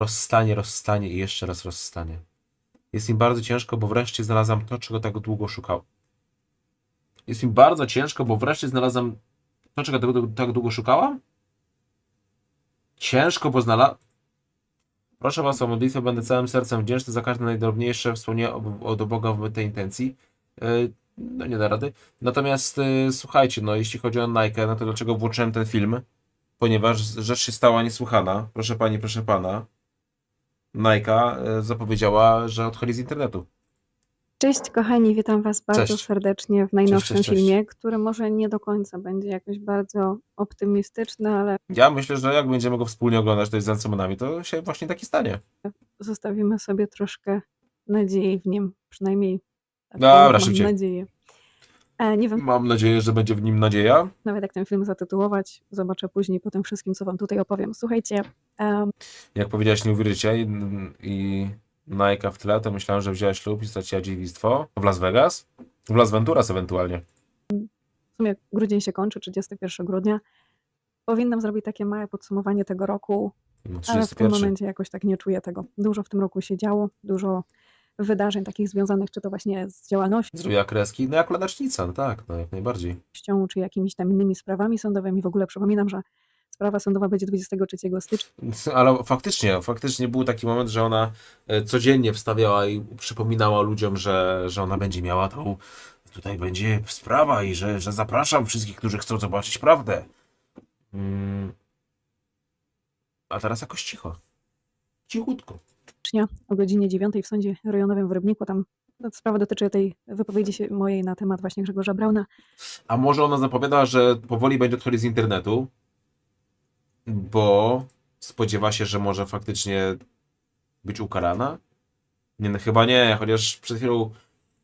Rozstanie, rozstanie i jeszcze raz rozstanie. Jest mi bardzo ciężko, bo wreszcie znalazłam to, czego tak długo szukał. Jest mi bardzo ciężko, bo wreszcie znalazłam to, czego tak, dłu- długo szukałam. Ciężko, bo znalazłam. Proszę Was o modlitwę, będę całym sercem wdzięczny za każde najdrobniejsze wspomnienie od- od Boga w tej intencji. Yy, No nie da rady. Natomiast yy, słuchajcie, no jeśli chodzi o Nike, no to dlaczego włączyłem ten film? Ponieważ rzecz się stała niesłychana. Proszę Pani, proszę Pana. Nike yy, zapowiedziała, że odchodzi z internetu. Cześć kochani, witam Was bardzo Cześć. serdecznie w najnowszym cześć, cześć. filmie, który może nie do końca będzie jakoś bardzo optymistyczny, ale Ja myślę, że jak będziemy go wspólnie oglądać tutaj z Ansomonami, to się właśnie taki stanie. zostawimy sobie troszkę nadziei w nim, przynajmniej taką Dobra, szybciej. nadzieję. E, nie wiem Mam nadzieję, że będzie w nim nadzieja. nawet jak ten film zatytułować, zobaczę później po tym wszystkim, co Wam tutaj opowiem. Słuchajcie, em, Jak powiedziałaś, nie uwierzycie i, i Nike w tle, to myślałem, że wzięła ślub i straciła dziewictwo w Las Vegas. W Las Venturas ewentualnie. w sumie grudzień się kończy, 31 grudnia. Powinnam zrobić takie małe podsumowanie tego roku, No, Ale w tym 31. momencie jakoś tak nie czuję tego. Dużo w tym roku się działo, dużo wydarzeń takich związanych, czy to właśnie z działalnością, Zrobiła kreski, no jak ladacznica, no tak, no jak najbardziej. czy jakimiś tam innymi sprawami sądowymi. W ogóle przypominam, że sprawa sądowa będzie 23 stycznia. Ale faktycznie, faktycznie był taki moment, że ona e, codziennie wstawiała i przypominała ludziom, że, że ona będzie miała tą, tutaj będzie sprawa i że, że zapraszam wszystkich, którzy chcą zobaczyć prawdę. Mm. A teraz jakoś cicho. Cichutko. O godzinie 9 w sądzie rejonowym w Rybniku. Tam sprawa dotyczy tej wypowiedzi mojej na temat właśnie Grzegorza Brauna. A może ona zapowiada, że powoli będzie odchodzić z internetu, bo spodziewa się, że może faktycznie być ukarana? Nie, no chyba nie, chociaż przed chwilą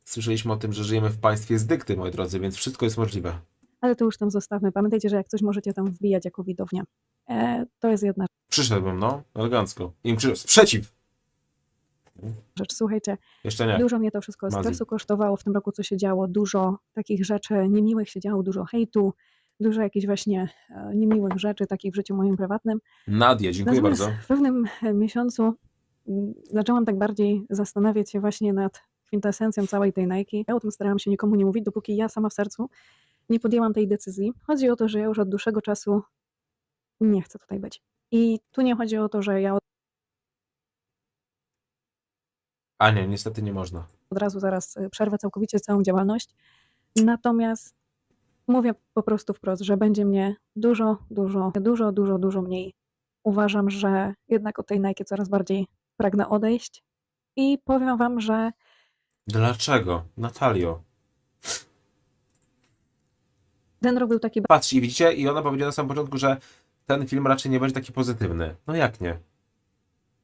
słyszeliśmy o tym, że żyjemy w państwie z dykty, moi drodzy, więc wszystko jest możliwe. Ale to już tam zostawmy. Pamiętajcie, że jak coś możecie tam wbijać jako widownia. E, to jest jedna Przyszedłbym, no, elegancko. Im krzyczał, sprzeciw! Rzecz. Słuchajcie. Dużo mnie to wszystko Mazji. stresu kosztowało w tym roku, co się działo. Dużo takich rzeczy niemiłych się działo, dużo hejtu, dużo jakichś właśnie e, niemiłych rzeczy, takich w życiu moim prywatnym. Nadia, dziękuję Natomiast bardzo. w pewnym e, miesiącu mm, zaczęłam tak bardziej zastanawiać się właśnie nad kwintesencją całej tej Nike. Ja o tym starałam się nikomu nie mówić, dopóki ja sama w sercu nie podjęłam tej decyzji. Chodzi o to, że ja już od dłuższego czasu nie chcę tutaj być. I tu nie chodzi o to, że ja A nie, niestety nie można. od razu zaraz y, przerwę całkowicie całą działalność. Natomiast mówię po prostu wprost, że będzie mnie dużo, dużo, dużo, dużo, dużo mniej. Uważam, że jednak od tej Nike coraz bardziej pragnę odejść i powiem wam, że Dlaczego? Natalio. ten rok był taki Patrz i widzicie, i ona powiedziała na samym początku, że ten film raczej nie będzie taki pozytywny. No jak nie?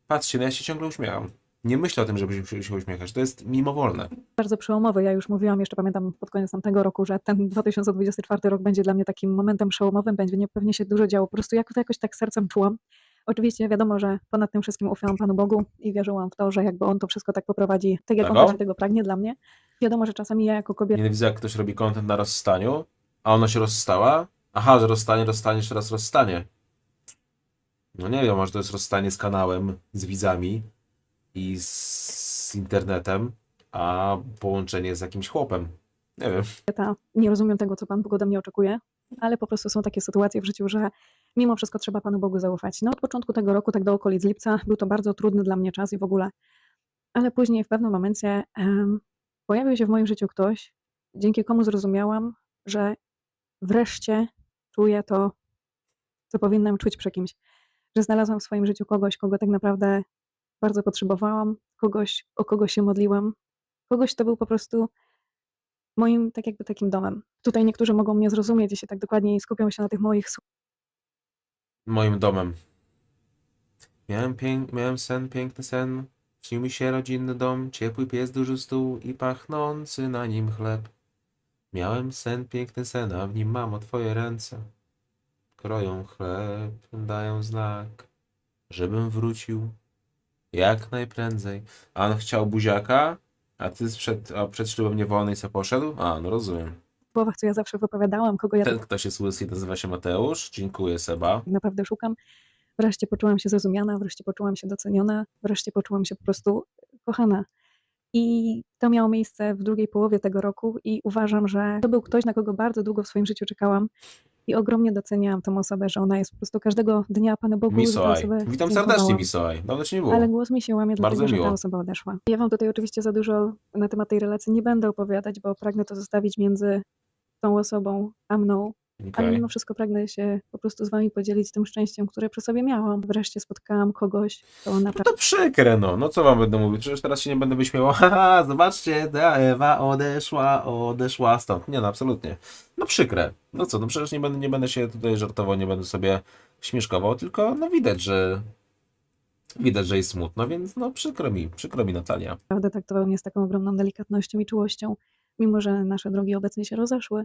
Patrzcie, no ja się ciągle uśmiecham. Nie myślę o tym, żeby się, uśmiechać. To jest mimowolne. bardzo przełomowy. Ja już mówiłam, jeszcze pamiętam pod koniec tamtego roku, że ten 2024 rok będzie dla mnie takim momentem przełomowym, będzie nie- pewnie się dużo działo. Po prostu jak to jakoś tak sercem czułam. Oczywiście wiadomo, że ponad tym wszystkim ufałam Panu Bogu i wierzyłam w to, że jakby On to wszystko tak poprowadzi, tak jak On Tego? właśnie tego pragnie dla mnie. Wiadomo, że czasami ja jako kobieta Nienawidzę, jak ktoś robi content na rozstaniu, a ona się rozstała. Aha, że rozstanie, rozstanie, jeszcze raz rozstanie. No nie wiem, może to jest rozstanie z kanałem, z widzami i z internetem, a połączenie z jakimś chłopem. Nie wiem. nie rozumiem tego, co Pan Bóg ode mnie oczekuje, ale po prostu są takie sytuacje w życiu, że mimo wszystko trzeba Panu Bogu zaufać. No od początku tego roku, tak do okolic lipca, był to bardzo trudny dla mnie czas i w ogóle, ale później w pewnym momencie em, pojawił się w moim życiu ktoś, dzięki komu zrozumiałam, że wreszcie czuję to, co powinnam czuć przy kimś. Że znalazłam w swoim życiu kogoś, kogo tak naprawdę bardzo potrzebowałam, kogoś, o kogo się modliłam, kogoś, kto był po prostu moim tak jakby takim domem. Tutaj niektórzy mogą mnie zrozumieć, jeśli tak dokładniej skupią się na tych moich Moim domem. Miałem, pięk... Miałem sen, piękny sen. Śnił mi się rodzinny dom, ciepły pies, duży stół i pachnący na nim chleb. Miałem sen, piękny sen, a w nim mamo twoje ręce. Kroją chleb, dają znak, żebym wrócił jak najprędzej. A on chciał buziaka, a ty przed, a przed ślubem nie wolny i se poszedł? A, no rozumiem. słowach, co ja zawsze wypowiadałam, kogo ja Ten tak ktoś jest łysy, nazywa się Mateusz. Dziękuję, Seba. naprawdę szukam. Wreszcie poczułam się zrozumiana, wreszcie poczułam się doceniona, wreszcie poczułam się po prostu kochana. I to miało miejsce w drugiej połowie tego roku i uważam, że to był ktoś, na kogo bardzo długo w swoim życiu czekałam i ogromnie doceniałam tą osobę, że ona jest po prostu każdego dnia Panu Bogu Misoaj. Witam serdecznie, Misoaj. Dawno cię nie było. Ale głos mi się łamie, Bardzo dlatego że miło. ta osoba odeszła. Ja wam tutaj oczywiście za dużo na temat tej relacji nie będę opowiadać, bo pragnę to zostawić między tą osobą a mną, ale Okej. mimo wszystko pragnę się po prostu z wami podzielić tym szczęściem, które przy sobie miałam. Wreszcie spotkałam kogoś, kto No naprawdę to przykre, no. No co wam będę mówić? Przecież teraz się nie będę wyśmiewał. Haha, zobaczcie, ta Ewa odeszła, odeszła stąd. Nie no, absolutnie. No przykre. No co, no przecież nie będę, nie będę się tutaj żartował, nie będę sobie śmieszkował, tylko no widać, że widać, że jest smutno, więc no przykro mi, przykro mi Natalia. traktował mnie z taką ogromną delikatnością i czułością, mimo że nasze drogi obecnie się rozeszły,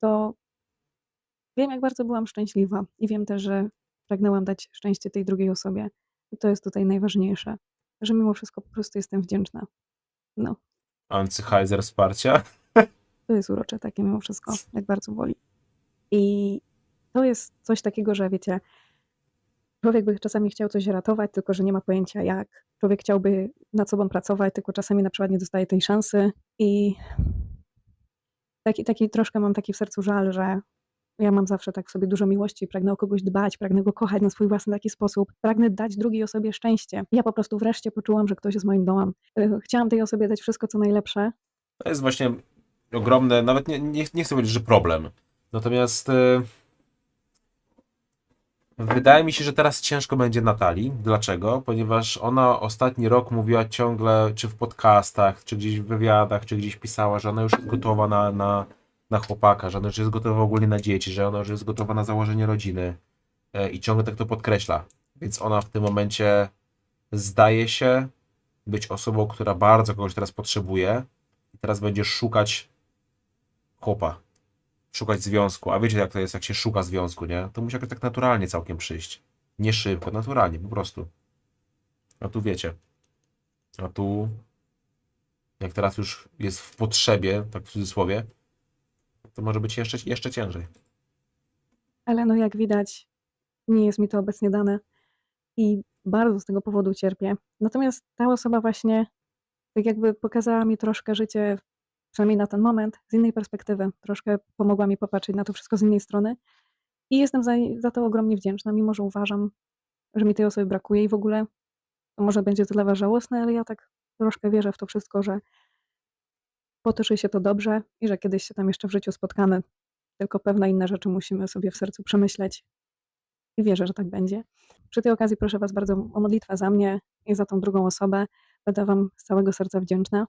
to wiem, jak bardzo byłam szczęśliwa i wiem też, że pragnęłam dać szczęście tej drugiej osobie. I to jest tutaj najważniejsze, że mimo wszystko po prostu jestem wdzięczna. No, Ancyheiser wsparcia. to jest urocze takie mimo wszystko, jak bardzo boli. I to jest coś takiego, że wiecie, człowiek by czasami chciał coś ratować, tylko że nie ma pojęcia jak. Człowiek chciałby nad sobą pracować, tylko czasami na przykład nie dostaje tej szansy i taki, taki troszkę mam taki w sercu żal, że ja mam zawsze tak sobie dużo miłości, pragnę o kogoś dbać, pragnę go kochać na swój własny taki sposób, pragnę dać drugiej osobie szczęście. Ja po prostu wreszcie poczułam, że ktoś jest moim domem. Y, Chciałam tej osobie dać wszystko, co najlepsze, To jest właśnie ogromne, nawet nie, nie, nie chcę powiedzieć, że problem. Natomiast e, wydaje mi się, że teraz ciężko będzie Natalii. Dlaczego? Ponieważ ona ostatni rok mówiła ciągle, czy w podcastach, czy gdzieś w wywiadach, czy gdzieś pisała, że ona już jest gotowa na, na, na chłopaka, że ona już jest gotowa ogólnie na dzieci, że ona już jest gotowa na założenie rodziny. E, I ciągle tak to podkreśla. Więc ona w tym momencie zdaje się być osobą, która bardzo kogoś teraz potrzebuje i teraz będziesz szukać chłopa, szukać związku. A wiecie, jak to jest, jak się szuka związku, nie? To musi jakoś tak naturalnie całkiem przyjść. Nie szybko, naturalnie, po prostu. A tu wiecie. A tu, jak teraz już jest w potrzebie, tak w cudzysłowie, to może być jeszcze, jeszcze ciężej. ale no jak widać, nie jest mi to obecnie dane i bardzo z tego powodu cierpię. Natomiast ta osoba właśnie tak jakby pokazała mi troszkę życie, przynajmniej na ten moment, z innej perspektywy. Troszkę pomogła mi popatrzeć na to wszystko z innej strony i jestem za, za to ogromnie wdzięczna, mimo że uważam, że mi tej osoby brakuje i w ogóle może będzie to dla was żałosne, ale ja tak troszkę wierzę w to wszystko, że potoczy się to dobrze i że kiedyś się tam jeszcze w życiu spotkamy. Tylko pewne inne rzeczy musimy sobie w sercu przemyśleć i wierzę, że tak będzie. Przy tej okazji proszę Was bardzo o modlitwę za mnie i za tą drugą osobę. Będę Wam z całego serca wdzięczna.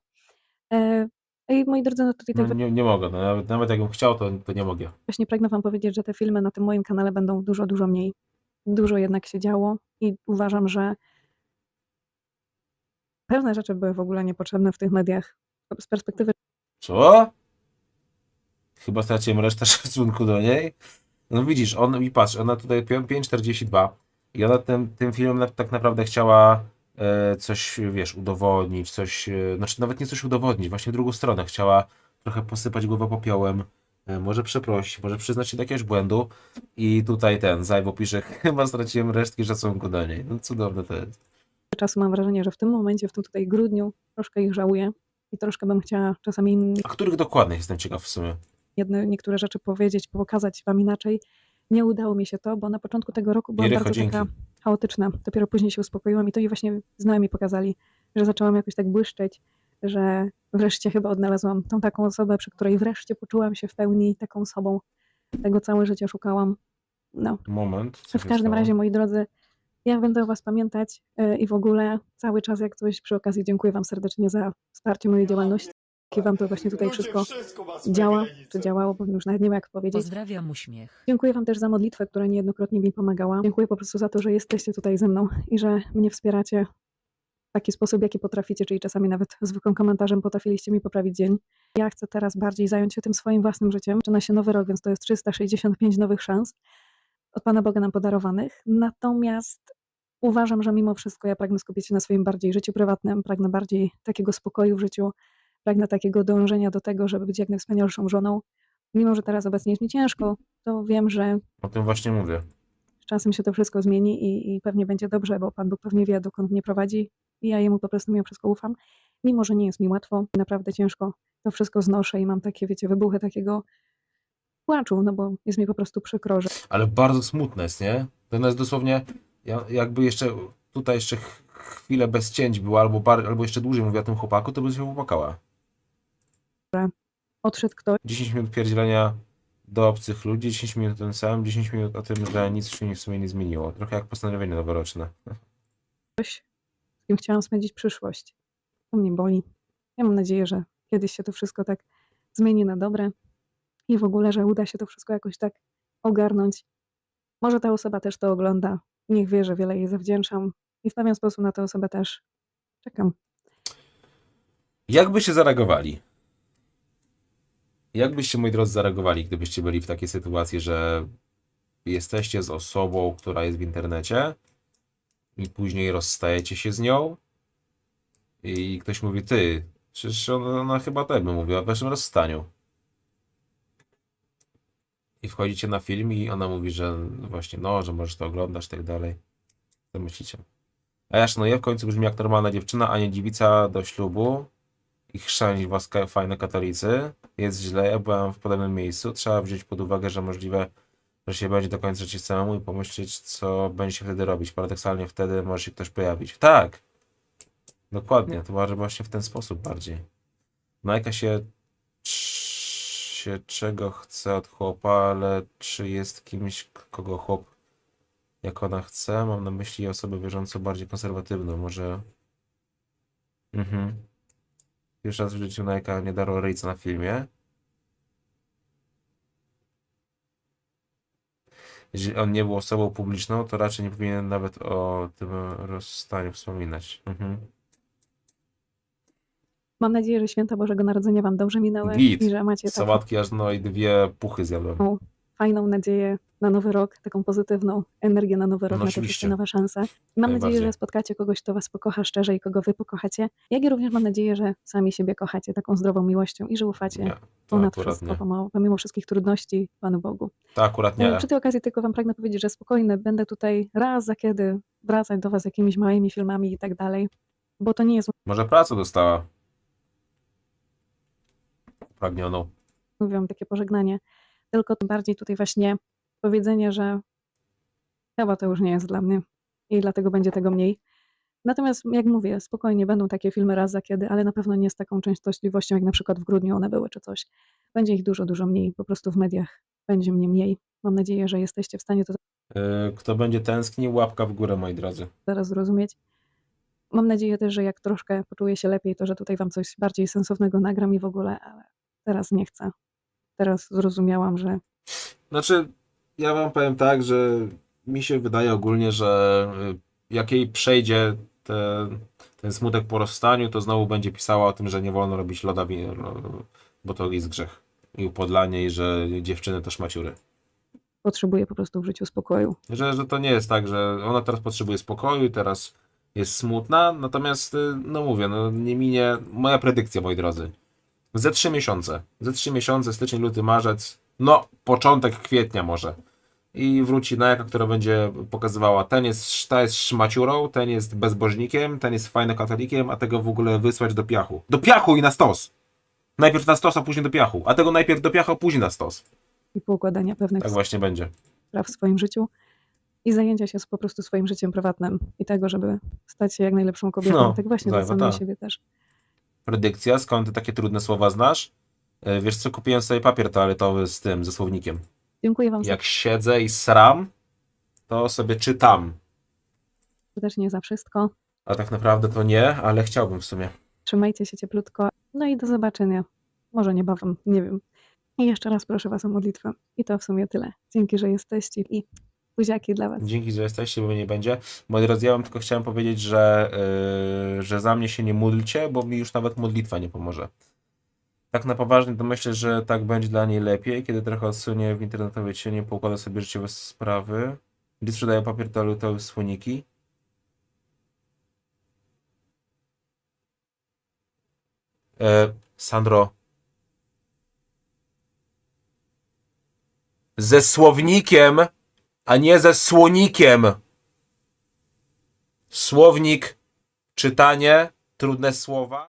E, I moi drodzy, no tutaj tak No, nie, nie mogę, no, nawet, nawet jakbym chciał, to, to nie mogę. właśnie pragnę Wam powiedzieć, że te filmy na tym moim kanale będą dużo, dużo mniej. Dużo jednak się działo i uważam, że pewne rzeczy były w ogóle niepotrzebne w tych mediach. Z perspektywy Co? Chyba straciłem resztę szacunku do niej. No widzisz, on i patrz, ona tutaj pi- 5,42 i ona tym, tym filmem tak naprawdę chciała e, coś, wiesz, udowodnić, coś, e, znaczy nawet nie coś udowodnić, właśnie drugą stronę. Chciała trochę posypać głowę popiołem, e, może przeprosić, może przyznać się do jakiegoś błędu i tutaj ten, Zajwo pisze, chyba straciłem resztki szacunku do niej. No cudowne to jest. czasu mam wrażenie, że w tym momencie, w tym tutaj grudniu, troszkę ich żałuję i troszkę bym chciała czasami A których dokładnych jestem ciekaw w sumie. jedne, niektóre rzeczy powiedzieć, pokazać Wam inaczej. Nie udało mi się to, bo na początku tego roku byłam Jerycho, bardzo dzięki. taka chaotyczna. Dopiero później się uspokoiłam i to mi właśnie znajomi pokazali, że zaczęłam jakoś tak błyszczeć, że wreszcie chyba odnalazłam tą taką osobę, przy której wreszcie poczułam się w pełni taką sobą. Tego całe życie szukałam. No, Moment. w każdym razie, moi drodzy, ja będę o Was pamiętać yy, i w ogóle cały czas jak coś przy okazji dziękuję Wam serdecznie za wsparcie mojej działalności. I Wam to właśnie tutaj wszystko działa, czy działało, bo już nawet nie wiem jak powiedzieć. Pozdrawiam uśmiech. Dziękuję Wam też za modlitwę, która niejednokrotnie mi pomagała. Dziękuję po prostu za to, że jesteście tutaj ze mną i że mnie wspieracie w taki sposób, jaki potraficie, czyli czasami nawet zwykłym komentarzem potrafiliście mi poprawić dzień. Ja chcę teraz bardziej zająć się tym swoim własnym życiem. Zaczyna się nowy rok, więc to jest 365 nowych szans od Pana Boga nam podarowanych. Natomiast uważam, że mimo wszystko ja pragnę skupić się na swoim bardziej życiu prywatnym, pragnę bardziej takiego spokoju w życiu, pragnę takiego dążenia do tego, żeby być jak najwspanialszą żoną. Mimo, że teraz obecnie jest mi ciężko, to wiem, że O tym właśnie mówię. Z czasem się to wszystko zmieni i, i pewnie będzie dobrze, bo Pan Bóg pewnie wie, dokąd mnie prowadzi i ja Jemu po prostu mimo wszystko ufam. Mimo, że nie jest mi łatwo, naprawdę ciężko to wszystko znoszę i mam takie, wiecie, wybuchy takiego płaczu, no bo jest mi po prostu przykro, że Ale bardzo smutne jest, nie? To jest dosłownie, ja, jakby jeszcze tutaj jeszcze ch- chwilę bez cięć była, albo, bar, albo jeszcze dłużej mówiła o tym chłopaku, to by się popłakała. odszedł ktoś, 10 minut pierdzielenia do obcych ludzi, 10 minut o tym samym, 10 minut o tym, że nic się w sumie nie zmieniło. Trochę jak postanowienie noworoczne. z kim chciałam spędzić przyszłość. To mnie boli. Ja mam nadzieję, że kiedyś się to wszystko tak zmieni na dobre i w ogóle, że uda się to wszystko jakoś tak ogarnąć. Może ta osoba też to ogląda. Niech wie, że wiele jej zawdzięczam i w pewien sposób na tę osobę też czekam. Jak byście zareagowali? Jak byście, moi drodzy, zareagowali, gdybyście byli w takiej sytuacji, że jesteście z osobą, która jest w internecie i później rozstajecie się z nią i ktoś mówi, ty, przecież ona, ona chyba tebe mówiła o waszym rozstaniu. I wchodzicie na film i ona mówi, że właśnie, no, że możesz to oglądać i tak dalej. Co myślicie? A ja szanuję, w końcu brzmi jak normalna dziewczyna, a nie dziewica do ślubu i chrzanić was fajne katolicy. Jest źle, ja byłem w podobnym miejscu. Trzeba wziąć pod uwagę, że możliwe, że się będzie do końca życia samemu i pomyśleć, co będzie się wtedy robić. Paradoksalnie wtedy może się ktoś pojawić. Tak! Dokładnie, to może właśnie w ten sposób bardziej. Majka się, się czego chce od chłopa, ale czy jest kimś, kogo chłop jak ona chce? Mam na myśli osobę wierzącą bardziej konserwatywną, może... Mhm. Pierwszy raz w życiu Nike nie darła ryjca na filmie. Jeżeli on nie był osobą publiczną, to raczej nie powinien nawet o tym rozstaniu wspominać. Mhm. Mam nadzieję, że święta Bożego Narodzenia Wam dobrze minęły Git. i że macie taką Sałatki aż no i dwie puchy zjadłem. fajną nadzieję na nowy rok, taką pozytywną energię na nowy rok, No na te oczywiście. wszystkie nowe szanse. I mam nadzieję, Najbardziej. że spotkacie kogoś, kto Was pokocha szczerze i kogo Wy pokochacie. Jak i również mam nadzieję, że sami siebie kochacie taką zdrową miłością i że ufacie Nie, to ponad akurat wszystko, nie. pomimo, pomimo wszystkich trudności Panu Bogu. To akurat E, nie. Przy tej okazji tylko Wam pragnę powiedzieć, że spokojnie będę tutaj raz za kiedy wracać do Was z jakimiś małymi filmami i tak dalej, bo to nie jest, Może pracę dostała. Pragnioną. mówię, takie pożegnanie, tylko tym bardziej tutaj właśnie powiedzenie, że chyba to już nie jest dla mnie i dlatego będzie tego mniej. Natomiast, jak mówię, spokojnie będą takie filmy raz za kiedy, ale na pewno nie z taką częstotliwością, jak na przykład w grudniu one były czy coś. Będzie ich dużo, dużo mniej, po prostu w mediach będzie mnie mniej. Mam nadzieję, że jesteście w stanie to Yy, Kto będzie tęsknił, łapka w górę, moi drodzy. zaraz zrozumieć. Mam nadzieję też, że jak troszkę poczuję się lepiej, to że tutaj wam coś bardziej sensownego nagram i w ogóle, ale teraz nie chcę. Teraz zrozumiałam, że Znaczy, ja wam powiem tak, że mi się wydaje ogólnie, że y, jak jej przejdzie te, ten smutek po rozstaniu, to znowu będzie pisała o tym, że nie wolno robić loda, no, bo to jest grzech. I upodlanie, i że dziewczyny to szmaciury. potrzebuję po prostu w życiu spokoju. Że, że to nie jest tak, że ona teraz potrzebuje spokoju, teraz jest smutna, natomiast, y, no mówię, no nie minie, moja predykcja, moi drodzy, ze trzy miesiące, ze trzy miesiące, styczeń, luty, marzec, no, początek kwietnia może i wróci Najaka, która będzie pokazywała, ten jest, ta jest szmaciurą, ten jest bezbożnikiem, ten jest fajnym katolikiem, a tego w ogóle wysłać do piachu. Do piachu i na stos! Najpierw na stos, a później do piachu, a tego najpierw do piachu, a później na stos. I poukładania pewnych Tak właśnie będzie. spraw w swoim życiu i zajęcia się po prostu swoim życiem prywatnym i tego, żeby stać się jak najlepszą kobietą. No, tak właśnie dla samej ta. siebie też. Predykcja, skąd ty takie trudne słowa znasz? E, Wiesz co, kupiłem sobie papier toaletowy z tym, ze słownikiem. Dziękuję wam Jak siedzę i sram, to sobie czytam. serdecznie za wszystko. A tak naprawdę to nie, ale chciałbym w sumie. Trzymajcie się cieplutko. No i do zobaczenia. Może niebawem, nie wiem. I jeszcze raz proszę was o modlitwę. I to w sumie tyle. Dzięki, że jesteście i buziaki dla was. Dzięki, że jesteście, bo mnie nie będzie. Moi drodzy, ja wam tylko chciałem powiedzieć, że, yy, że za mnie się nie módlcie, bo mi już nawet modlitwa nie pomoże. Tak na poważnie to myślę, że tak będzie dla niej lepiej, kiedy trochę odsunie w internetowej cienie, poukłada sobie życiowe sprawy. Gdy sprzedają papier toaletowy słoniki. E, Sandro. Ze słownikiem a nie ze słonikiem. Słownik, czytanie, trudne słowa.